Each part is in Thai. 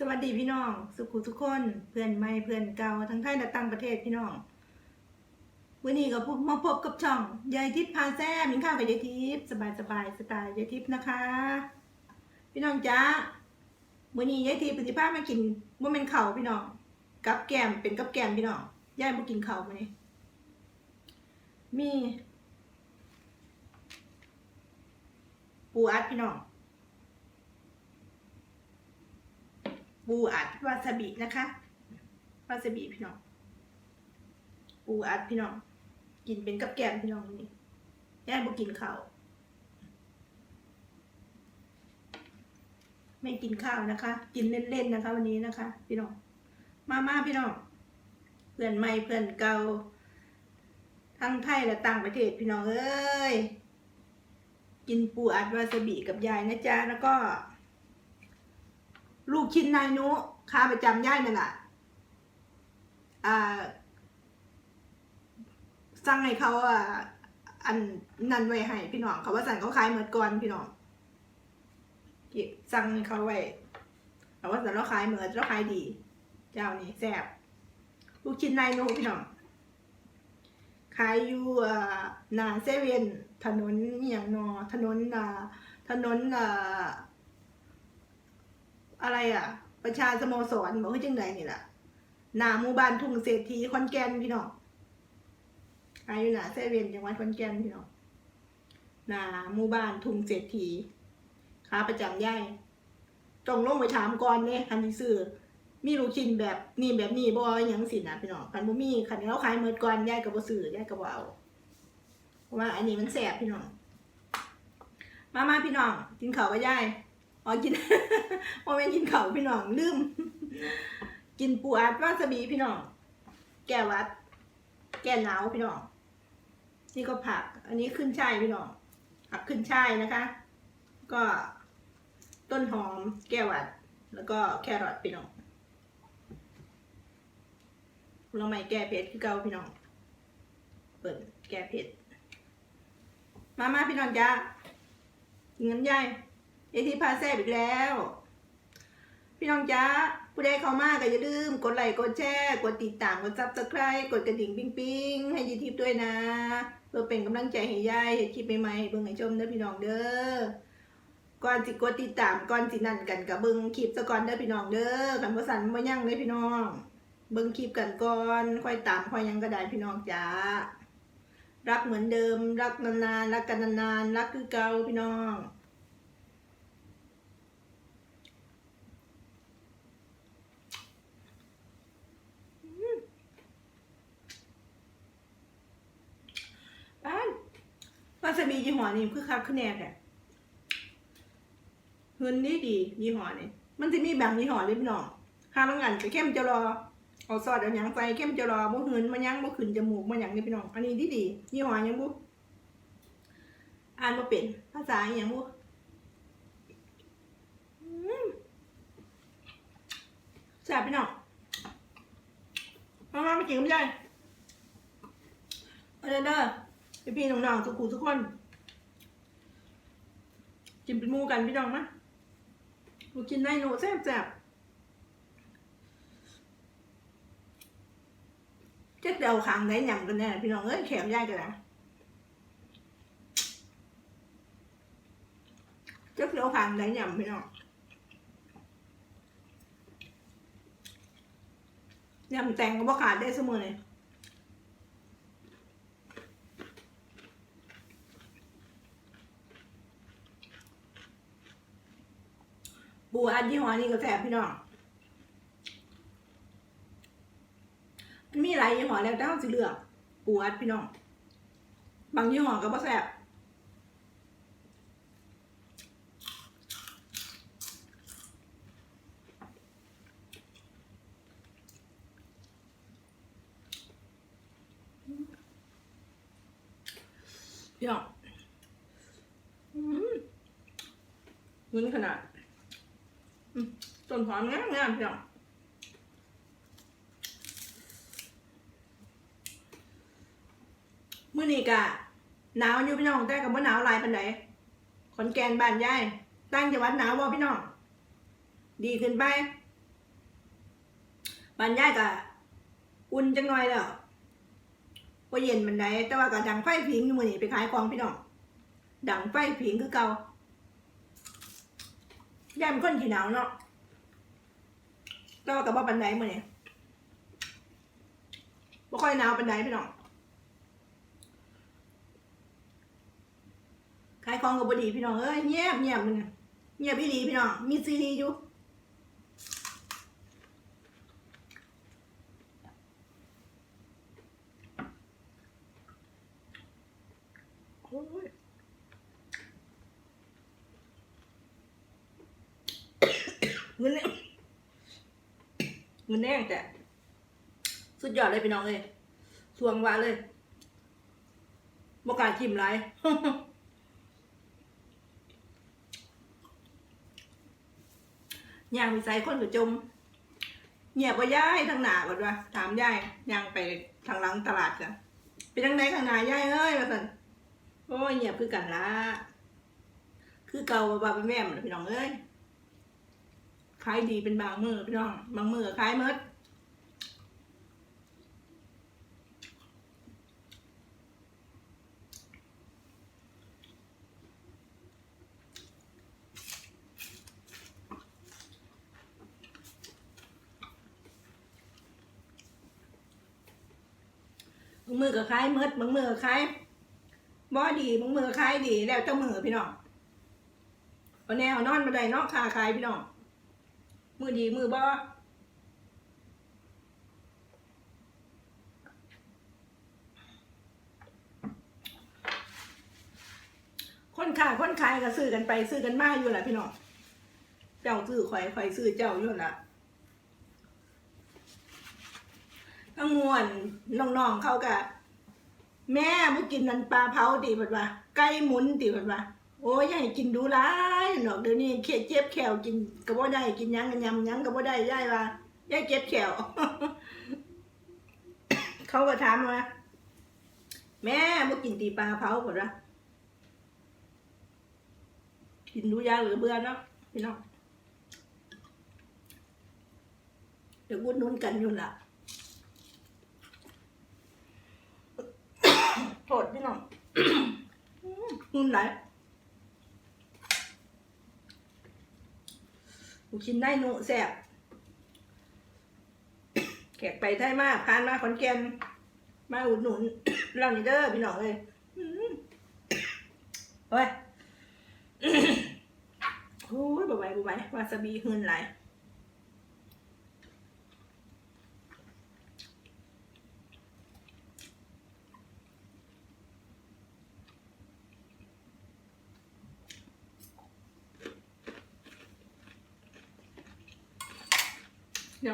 สวัสดีพี่น้อง สุขุทุกคนเพื่อนใหม่เพื่อนเก่าทั้งไทยและต่างประเทศพี่น้อง วันนี้ก็พบมาพบกับช่องยายทิพย์พาแซ่มิงข้าวกับยายทิพย์สบายสบายสไตล์ยายทิพย์นะคะ พี่น้องจ้าวันนี้ยายทิพย์ปฏิภาณมากินว่าเป็นเข่าพี่น้องกับแกมเป็นกับแกมพี่น้องยายมากินเข่ามานี่มี ปูอัดพี่น้อง ปูอัดวาซาบินะคะวาซาบิพี่น้องปูอัดพี่น้องกินเป็นกับแกล้มพี่น้องนี่ย่าบ่กินข้าวไม่กินข้าวนะคะ กินเล่นๆนะคะ วันนี้นะคะ พี่น้องมามาพี่น้องเพื่อนใหม่เพื่อนเก่าทั้งไทยและต่างประเทศพี่น้องเอ้ยกินปูอัดวาซาบิกับยายนะจ๊ะแล้วก็ ลูกชิ้นนายนุค้าประจำย่ายนั่นแหละอ่างให้เขาอันนันไว้ให้พี่น้องเขาว่าสั่งเขาขายเหมือนก่อนพี่น้องสั่งให้เขาไว้แต่ว่าสั่งเราขายเหมือนเราขายดี เจ้านี่แซ่บลูกชิ้นนายนุพี่น้องขายอยู่อ่าหนาเซเว่นถนนอย่างนอถนนอ่าถนนอ่า อะไรอะ ประชาสโมสรบอกให้จังไดนี่แหละหนาหมู่บ้านทุ่งเศรษฐีคอนแกนพี่น้องอายุหนาเซเว่นจังหวัดคอนแกนพี่น้องหนาหมู่บ้านทุ่งเศรษฐีค้าประจำย่ายต้องลงไปถามก่อนเนี่ยคันที่ซื้อมีลูกชิ้นแบบนี่แบบนี้บ่อยังสินะพี่น้องคันบ่มีคันเราขายเมิดก่อนย่ายก็บ่ซื้อย่ายก็บ่เอาเพราะว่าอันนี้มันแสบพี่น้องมามาพี่น้องกินข้าวกับย่าย อ๋อกินโมเมนกินเขาพี่น้องลืม กินปูอัดวาซาบิพี่น้อง แก้วัด แก้หนาวพี่น้อง นี่ก็ผัก อันนี้ขึ้นช่ายพี่น้องผักขึ้นช่ายนะคะ ก็ต้นหอม แก้วัด แล้วก็แครอทพี่น้องเราไม่แก้เผ็ดคือเก่าพี่น้อง เปิดแก้เผ็ดมามาพี่น้องจ้ากินน้ำยาย เอทีพาแซบอีกแล้ว พี่น้องจ้าผู้ใดเข้ามาก็อย่าลืม กดไลค์กดแชร์กดติดตามกดซับสไครต์กดกระดิ่งปิ๊งปิ๊งให้ยีทิปด้วยนะ เพื่อเป็นกำลังใจให้ยายเห็นคลิปใหม่ๆให้เบิ่งให้ชมเด้อพี่น้องเด้อก่อนสิกดติดตามก่อนสินั่นกันกับเบิ่งคลิปซะก่อนเด้อพี่น้องเด้อคันบ่สั่นบ่ยั่งเลยพี่น้อง เบิ่งคลิปกันก่อนค่อยตามค่อยยังก็ได้พี่น้องจ้ารักเหมือนเดิม รักนานๆรักกันนานๆรักคือเก่าพี่น้อง บ้าน วาซาบิยี่ห้อนี้คือคักคือแน่แท้เฮินดีดียี่ห้อนี้มันจะมีแบบยี่ห้อเลยพี่น้องข้าวงันจะเข้มจะรอเอาซอสเอาหยังใส่เข้มจะรอบ่เหินมันยังบ่ขึ้นจมูกมันหยังนี่พี่น้องอันนี้ดีดียี่ห้อยังบุอ่านบ่เป็นภาษาอหยังบุอืมแซ่บพี่น้องมามาไปกินกันได้เอาเดอเด้อ พี่พี่ๆน้องๆทุกคูทุกคนกินเป็นมูกันพี่น้องมะลูกกินได้หนูแซ่บแซ่บเจ๊เดาขางไหนยำกันแน่พี่น้องเอ้ยแขมย่ายกันนะเจ๊เดาขางไหนยำพี่น้องยำแตงก็บ่ขาดได้เสมอเลย ปูอัดยี่ห้อนี้ก็แซ่บพี่น้องมันมีหลายยี่ห้อแล้วแต่เราสิเลือก ปูอัดพี่น้อง บางยี่ห้อก็บ่แซ่บพี่น้อง อืมมึนขนาด ต้นหอมงามงามพี่น้องมื้อนี้กะหนาวอยู่พี่น้องแต่กับว่าหนาวลายปันใดขอนแกนบ้านยายตั้งจังหวัดหนาวบ่พี่น้อง ดีขึ้นไปบานย่ายกะอุ่นจังหน่อยแล้วพอเย็นมันไดแต่ว่าก็ดังไฟผิงอยู่มื้อนี้ไปขายของพี่น้องดังไฟผิงคือเก่าย่ายมันคนขี้หนาวเนาะ แต่ว่ากับว่าปันไดมื้อนี้บ่ค่อยหนาวปันไดพี่น้องขายของกับบดีพี่น้องเอ้ยเงียบเงียบมึงเงียบพี่ดีพี่น้องมีซีดีอยู่โอ้ยเงินเนี่ย เงินแน่แต่ สุดยอดเลยพี่น้องเลยสวงวาเลยบกาชิมไรย่างไปใส่คนกับจมเงียบว่าย้ายทางหนาก่อนว่าถามย่ายย่างไปทางหลังตลาดกันไปทางไหนทางหนาย่ายเอ้ยว่าสันโอ้ยเงียบคือกันละคือเก่าบ่าเป็นแม่มันพี่น้องเอ้ย ขายดีเป็นบางมือพี่น้อง บางมือก็ขายหมดบางมือก็ขายมดบางมือขายบ่ดีบางมือก็ขายดีแล้วเจ้ามือพี่น้องวันแนวนอนมาได้เนาะค้าขายพี่น้อง มือดีมือบ่คนขายคนขายก็ซื้อกันไปซื้อกันมาอยู่แหละพี่น้อง เจ้าซื้อข่อยข่อยซื้อเจ้าอยู่ละทั้งมวนน้องๆเขากะแม่บ่กินนันปลาเผาติเพิ่นว่าไก่หมุนติเพิ่นว่า อ้ยอย่าให้กินดูหลายดอกเดี๋ยวนี้เข็ดเจ็บแขวกินก็บ่ได้กินยังก็ยำยังก็บ่ได้ยายว่ายายเจ็บแขวเขาก็ถามว่าแม่บ่กินตีปลาเผาเพิ่นว่ากินดูยาหรือเบื่อเนาะพี่น้องเดี๋ยวอุดหนุนกันอยู่ละโทษพี่น้องหุ่นไหล ลูกชิ้นได้หนุแสบแขกไปไทยมากพานมาขอนแก่นมาอุดหนุนเรานี่เด้อพี่น้องเลยอื้อโอ้ยโอ้ยบ่ไหวบ่ไหววาซาบิหืนไหล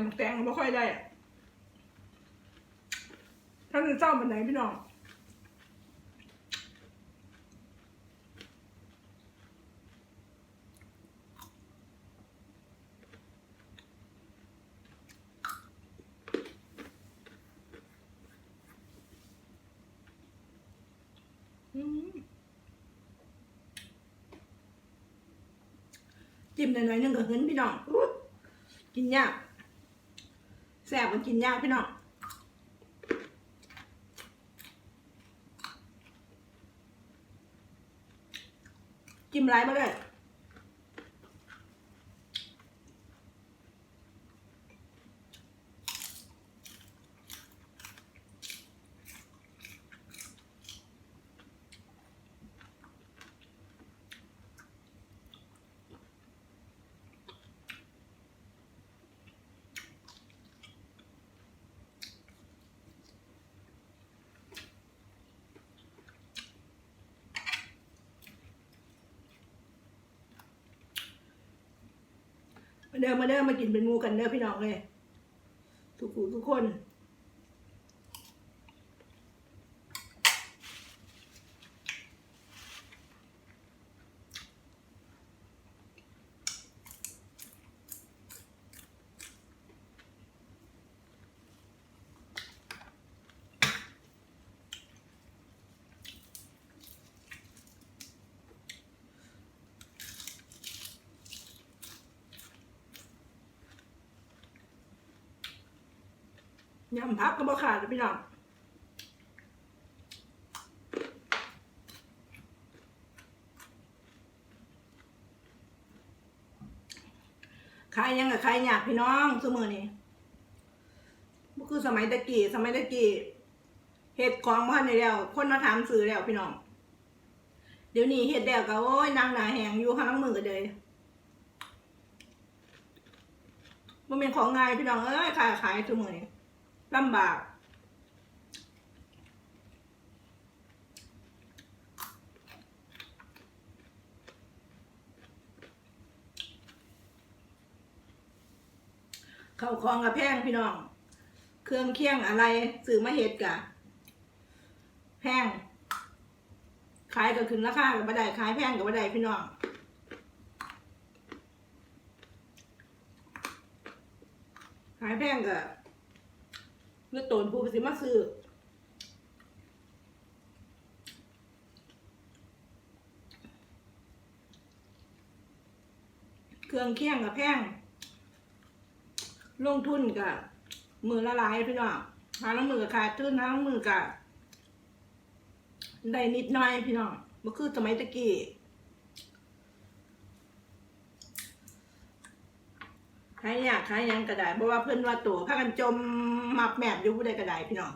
ายยำแตงไม่ค่อยได้อะถ้าจะเจ้าบันไหนพี่น้องอืมจิ้มหน่อยๆนึงก็เหินพี่น้องกินยาก แซ่บมันกินยากพี่น้องจิ้มไรมาเลย เดินมาเดิมมากินเป็นมูกันเด้อพี่น้องเลยทุกคู่ทุกคน ยำพักก็บ่ขาดพี่น้องขายยังกับขายยากพี่น้องเสมอนี่บ่คือสมัยตะกี้สมัยตะกี้เฮ็ดของบ้านในแล้ว คนมาถามซื้อแล้วพี่น้อง เดี๋ยวนี้เฮ็ดแล้วก็โอ้ยนางหนาแหงอยู่ข้างหลังมือกันเลยมันเป็นของง่ายพี่น้องเอ้ยขายขายทุกมือนี่ ลำบาก เข้าคลองกับแพงพี่น้อง เครื่องเคียงอะไรซื้อมาเห็ดกะ แพงขายก็ขึ้นราคากับบัไดขายแพงกับบัไดพี่น้องขายแพงกับ เลือดตนผู้ไปสิมาซื้อเครื่องเคียงกับแพงลงทุนกับมือละลายพี่น้องหาละมือกับขาดทุนหาละมือกับได้นิดหน่อยพี่น้องบ่คือสมัยตะกี้ ขายยากขายหยังก็ได้เพราะว่าเพิ่นว่าตัวพากันจมมับแมบอยู่ผู้ใดก็ได้พี่น้อง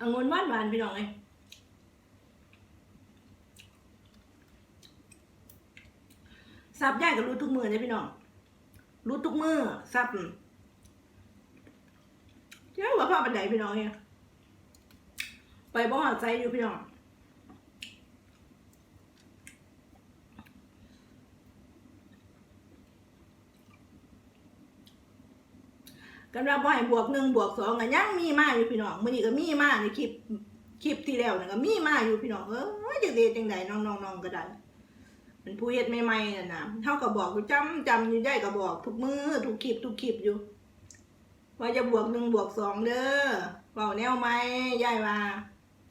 องุ่นหวานหวานพี่น้องเลยซับย่ายกับรู้ทุกมือเลยพี่น้องรู้ทุกมือซับเจ้าว่าพ่อปันไดพี่น้องเนี่ยไปบ่หอดใจอยู่พี่น้อง กันว่าบ่ให้บวกหนึ่งบวกสองก็ยังมีมาอยู่พี่น้องมื้อนี้ก็มีมาในคลิปคลิปที่แล้วน่ะก็มีมาอยู่พี่น้องเออจังได๋จังไดน้องๆๆก็ได้เป็นผู้เฮ็ดใหม่ๆน่ะนะเฮาก็บบอกอยู่จำจำอยู่ได้ก็บอกทุกมือทุกคลิปทุกคลิปอยู่ ว่าจะบวกหนึ่งบวกสองเด้อเว้าแนวใหม่ยายว่า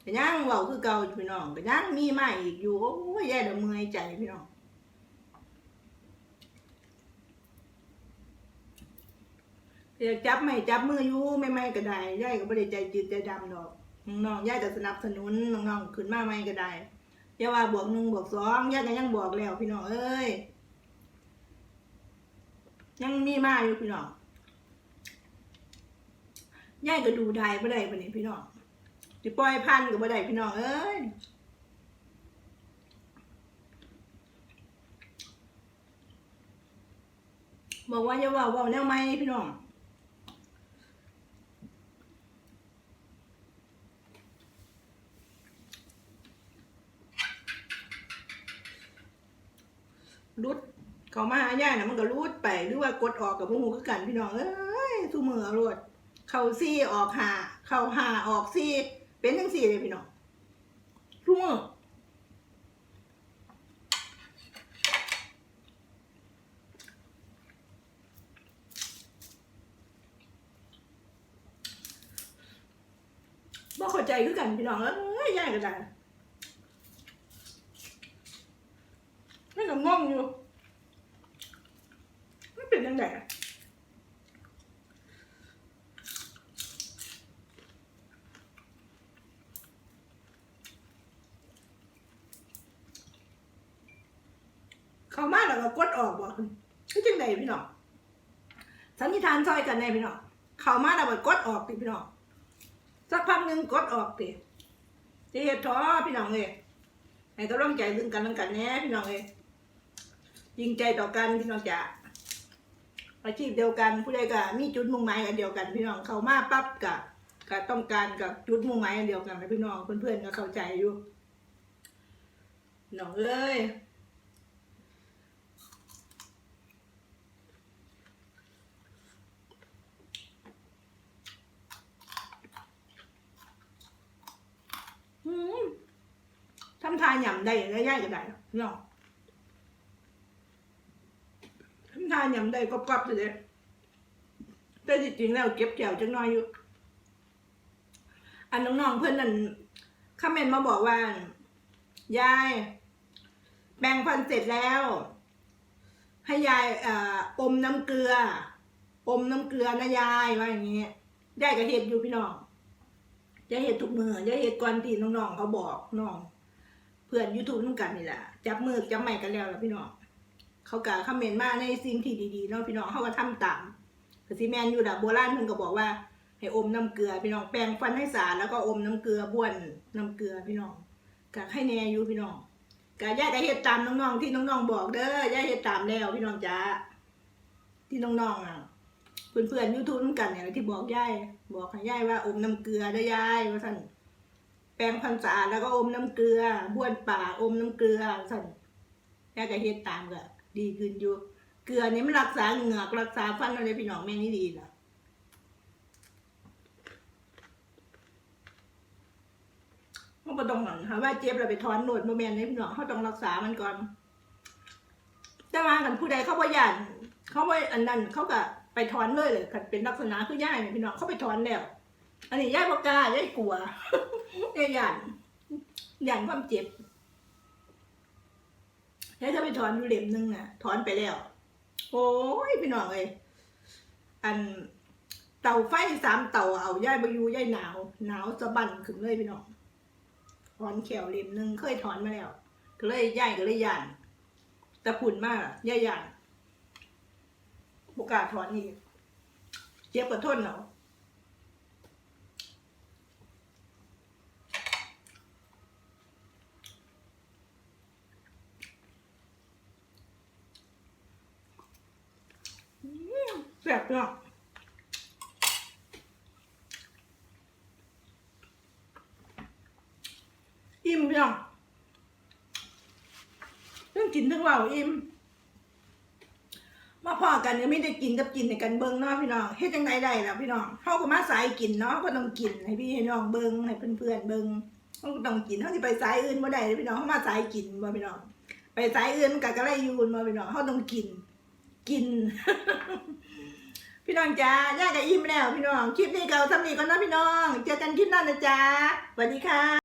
ก็ยังเว้าคือเก่าอยู่พี่น้องก็ยังมีมาอีกอยู่โอ้ยยายละเมื่อยใจพี่น้อง อยากจับไม่จับมืออยู่ไม่ไม่ก็ได้ย่ายก็ไม่ได้ใจจืดใจดำดอกน้องๆย่ายก็สนับสนุนน้องๆขึ้นมาไม่ก็ได้อย่าว่าบวกหนึ่งบวกสองย่ายก็ยังบวกแล้วพี่น้องเอ้ยยังมีมาอยู่พี่น้องย่ายก็ดูได้ไม่ได้ปะนี่พี่น้องจะปล่อยพันก็ไม่ได้พี่น้องเอ้ยบอกว่าอย่าว่าว่าแนวไม่พี่น้อง รุดเขามาหาย่าน่ะมันก็รูดไปหรือว่ากดออกกับพวกหมูคือกันพี่น้องเอ้ยสู้มือรวดเข้าซี่ออกหาเข้าหาออกซี่เป็นทั้งสี่เลยพี่น้องสู้มือบ่เข้าใจคือกันพี่น้องเอ้ยย่าก็ได้ไม่ก็งงอยู่มันเป็นยังไงอะเข้ามาแล้วก็กดออกบ่คือจังไดพี่น้อง สันนิษฐานซอยกันแน่พี่น้องเข้ามาแล้วก็กดออกติพี่น้องสักพักหนึ่งกดออกติจะเฮ็ดท้อพี่น้องเอยให้กำลังใจซึ่งกันและกันแน่พี่น้องเอยยิงใจต่อกันพี่น้องจ๋าอาชีพเดียวกันผู้ใดก็มีจุดมุ่งหมายอันเดียวกัน พี่น้องเข้ามาปั๊บก็ก็ต้องการกับจุดมุ่งหมายอันเดียวกันนะพี่น้องเพื่อนๆก็เข้าใจอยู่น้องเอ้ย ทายำได้แล้วย่ายก็ได้เนาะทำทานยำได้ก็กรอบๆเลยแต่จริงๆแล้วเก็บแก้วจังน้อยอยู่ อันน้องๆเพื่อนนั่นคอมเมนต์มาบอกว่า ยายแบ่งฟันเสร็จแล้ว ให้ยายเอ่ออมน้ำเกลือ อมน้ำเกลือนะยายว่าอย่างนี้ยายก็เห็ดอยู่พี่น้องยายเห็ดทุกมือยายเห็ดก่อนที่น้องๆเขาบอกน้อง เพื่อนยูทูบน้ำกันนี่แหละจับมือจับไม้กันแล้วล่ะพี่น้องเขากะคอมเมนต์มาในสิ่งที่ดีๆเนาะพี่น้องเขาก็ทำตามแต่ซีแมนอยู่ดับโบราณเพิ่นก็บอกว่า ให้อมน้ำเกลือพี่น้องแปรงฟันให้สะอาดแล้วก็อมน้ำเกลือบ้วนน้ำเกลือพี่น้องกะให้แน่อยู่พี่น้องกะย่าก็เฮ็ดตามน้องๆที่น้องๆบอกเด้อย่าเฮ็ดตามแล้วพี่น้องจ้าที่น้องๆอะเพื่อนๆยูทูบน้ำกันเนี่ยที่บอกย่ายบอกให้ย่ายว่าอมน้ำเกลือเด้ย่ายว่าสั่น แปรงฟันสะอาดแล้วก็อมน้ำเกลือบ้วนปากอมน้ำเกลือสั่นย่าก็เฮ็ดตามก็ดีขึ้นอยู่ เกลือนี่มันรักษาเหงือกรักษาฟันอะไรพี่น้องแม่นี่ดีนะเขาบ่ต้องหลังค่ะว่าเจ็บเราไปถอนหนวดโมเมนต์นี้พี่น้องเขาต้องรักษามันก่อนแต่ว่ากันผู้ใดเขาบ่ยันเขาบ่อันนั้นเขาก็ไปถอนเลยเลยคันเป็นลักษณะคือย่ายเนี่ยพี่น้องเขาไปถอนแล้ว อันนี้ย่ายบ่กล้าย่ายกลัวย่ายยันหยันความเจ็บย่ายจะไปถอนอยู่เหล่มหนึงน่ะ ถอนไปแล้ว โอ้ยพี่น้องเอ้ยอันเตาไฟสามเตาเอาย่ายบอยู่ย่ายหนาว หนาวสะบันขึ้นเลยพี่น้องถอนแขวเล่มหนึ่งเคยถอนมาแล้ว ก็เลยย่ายก็เลยยันต่ผุนมากย่ายยันโอกาสถอนอีกเจ็บกระทนเนาะอืมแซ่บเนาะอิ่มพี่น้องเรื่องกินทั้งเว่าอิ่มมาพอกันเนี่ยไม่ได้กินกับกินในกันเบิ้งเนาะพี่น้องเฮ็ดจังไดได้ล่ะพี่น้องเขาก็มาสายกินเนาะเขาก็ต้องกินให้พี่ให้น้องเบิ้งให้เพื่อนๆเบิ้งเขาก็ต้องกินเขาสิไปสายอื่นบ่ได้เด้อพี่น้องเขามาสายกินบ่พี่น้อง ไปสายอื่นมันก็กระไรยูนบ่พี่น้องเขาต้องกิน กิน พี่น้องจ้าย่ากับอิ่มแล้วพี่น้อง คลิปนี้เก่าทำนี้ก่อนนะพี่น้อง เจอกันคลิปหน้านะจ้าสวัสดีค่ะ